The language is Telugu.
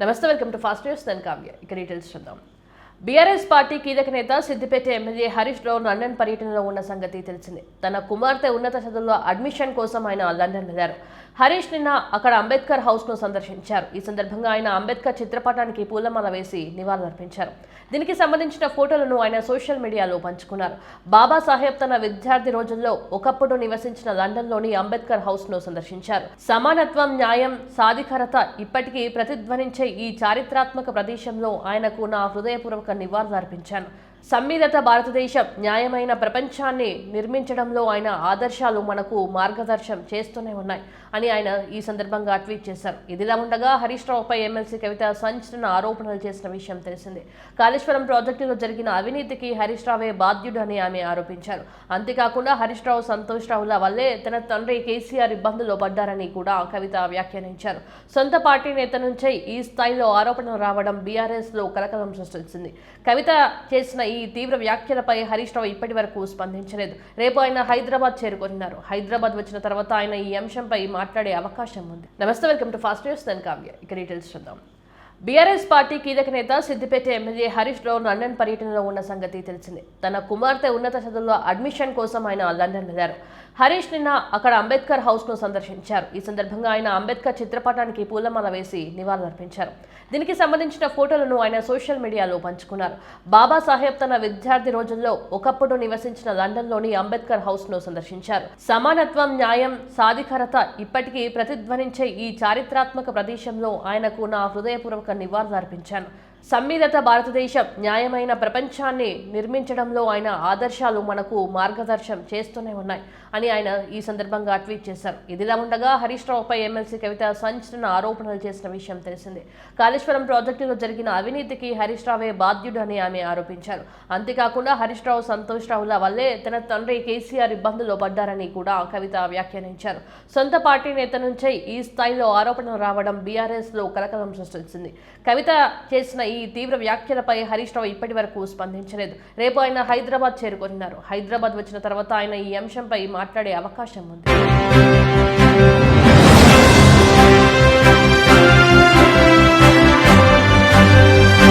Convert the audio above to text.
నమస్తే వెల్కమ్ టు ఫాస్ట్ న్యూస్. నేను కావ్య. ఇక డీటెయిల్స్ చూద్దాం. బీఆర్ఎస్ పార్టీ కీలక నేత సిద్దిపేట ఎమ్మెల్యే హరీష్ రావు లండన్ పర్యటనలో ఉన్న సంగతి తెలిసిందే. తన కుమార్తె ఉన్నత చదువుల్లో అడ్మిషన్ కోసం ఆయన లండన్ వెళ్ళారు హరీష్ నిన్న అక్కడ అంబేద్కర్ హౌస్ను సందర్శించారు. ఈ సందర్భంగా ఆయన అంబేద్కర్ చిత్రపటానికి పూలమాల వేసి నివాళులర్పించారు. దీనికి సంబంధించిన ఫోటోలను ఆయన సోషల్ మీడియాలో పంచుకున్నారు. బాబాసాహెబ్ తన విద్యార్థి రోజుల్లో ఒకప్పుడు నివసించిన లండన్లోని అంబేద్కర్ హౌస్ను సందర్శించారు. సమానత్వం న్యాయం సాధికారత ఇప్పటికీ ప్రతిధ్వనించే ఈ చారిత్రాత్మక ప్రదేశంలో ఆయనకు నా హృదయపూర్వక నివాళులర్పించాను. సమ్మిళిత భారతదేశం న్యాయమైన ప్రపంచాన్ని నిర్మించడంలో ఆయన ఆదర్శాలు మనకు మార్గదర్శనం చేస్తూనే ఉన్నాయి అని ఆయన ఈ సందర్భంగా ట్వీట్ చేశారు. ఇదిలా ఉండగా హరీష్ రావుపై ఎమ్మెల్సీ కవిత సంచలన ఆరోపణలు చేసిన విషయం తెలిసిందే. కాళేశ్వరం ప్రాజెక్టులో జరిగిన అవినీతికి హరీష్ రావే బాధ్యుడు అని ఆమె ఆరోపించారు. అంతేకాకుండా హరీష్ రావు సంతోష్ రావుల వల్లే తన తండ్రి కేసీఆర్ ఇబ్బందుల్లో పడ్డారని కూడా కవిత వ్యాఖ్యానించారు. సొంత పార్టీ నేత నుంచే ఈ స్థాయిలో ఆరోపణలు రావడం బీఆర్ఎస్లో కలకలం సృష్టించింది. కవిత చేసిన ఈ ఈ తీవ్ర వ్యాఖ్యలపై హరీష్ రావు ఇప్పటి వరకు స్పందించలేదు. రేపు ఆయన హైదరాబాద్ చేరుకున్నారు. హైదరాబాద్ వచ్చిన తర్వాత ఆయన ఈ అంశంపై మాట్లాడే అవకాశం ఉంది. నమస్తే వెల్కమ్ టు ఫాస్ట్ న్యూస్. నేను కావ్య. ఇక డీటెయిల్స్ చూద్దాం. బీఆర్ఎస్ పార్టీ కీలక నేత సిద్దిపేట ఎమ్మెల్యే హరీష్ రావు లండన్ పర్యటనలో ఉన్న సంగతి తెలిసిందే. తన కుమార్తె ఉన్నత చదువుల్లో అడ్మిషన్ కోసం ఆయన లండన్ వెళ్ళారు హరీష్ నిన్న అక్కడ అంబేద్కర్ హౌస్ను సందర్శించారు. ఈ సందర్భంగా ఆయన అంబేద్కర్ చిత్రపటానికి పూలమాల వేసి నివాళులర్పించారు. దీనికి సంబంధించిన ఫోటోలను ఆయన సోషల్ మీడియాలో పంచుకున్నారు. బాబాసాహెబ్ తన విద్యార్థి రోజుల్లో ఒకప్పుడు నివసించిన లండన్లోని అంబేద్కర్ హౌస్ను సందర్శించారు. సమానత్వం న్యాయం సాధికారత ఇప్పటికీ ప్రతిధ్వనించే ఈ చారిత్రాత్మక ప్రదేశంలో ఆయనకు నా హృదయపూర్వక నివాళులర్పించాను. సమ్మిళిత భారతదేశం న్యాయమైన ప్రపంచాన్ని నిర్మించడంలో ఆయన ఆదర్శాలు మనకు మార్గదర్శనం చేస్తూనే ఉన్నాయి అని ఆయన ఈ సందర్భంగా ట్వీట్ చేశారు. ఇదిలా ఉండగా హరీష్ రావుపై ఎమ్మెల్సీ కవిత సంచలన ఆరోపణలు చేసిన విషయం తెలిసిందే. కాళేశ్వరం ప్రాజెక్టులో జరిగిన అవినీతికి హరీష్ రావే బాధ్యుడు అని ఆమె ఆరోపించారు. అంతేకాకుండా హరీష్ రావు సంతోష్ రావుల వల్లే తన తండ్రి కేసీఆర్ ఇబ్బందుల్లో పడ్డారని కూడా కవిత వ్యాఖ్యానించారు. సొంత పార్టీ నేత నుంచే ఈ స్థాయిలో ఆరోపణలు రావడం బీఆర్ఎస్లో కలకలం సృష్టించింది. కవిత చేసిన ఈ ఈ తీవ్ర వ్యాఖ్యలపై హరీష్ రావు ఇప్పటి వరకు స్పందించలేదు. రేపు ఆయన హైదరాబాద్ చేరుకున్నారు. హైదరాబాద్ వచ్చిన తర్వాత ఆయన ఈ అంశంపై మాట్లాడే అవకాశం ఉంది.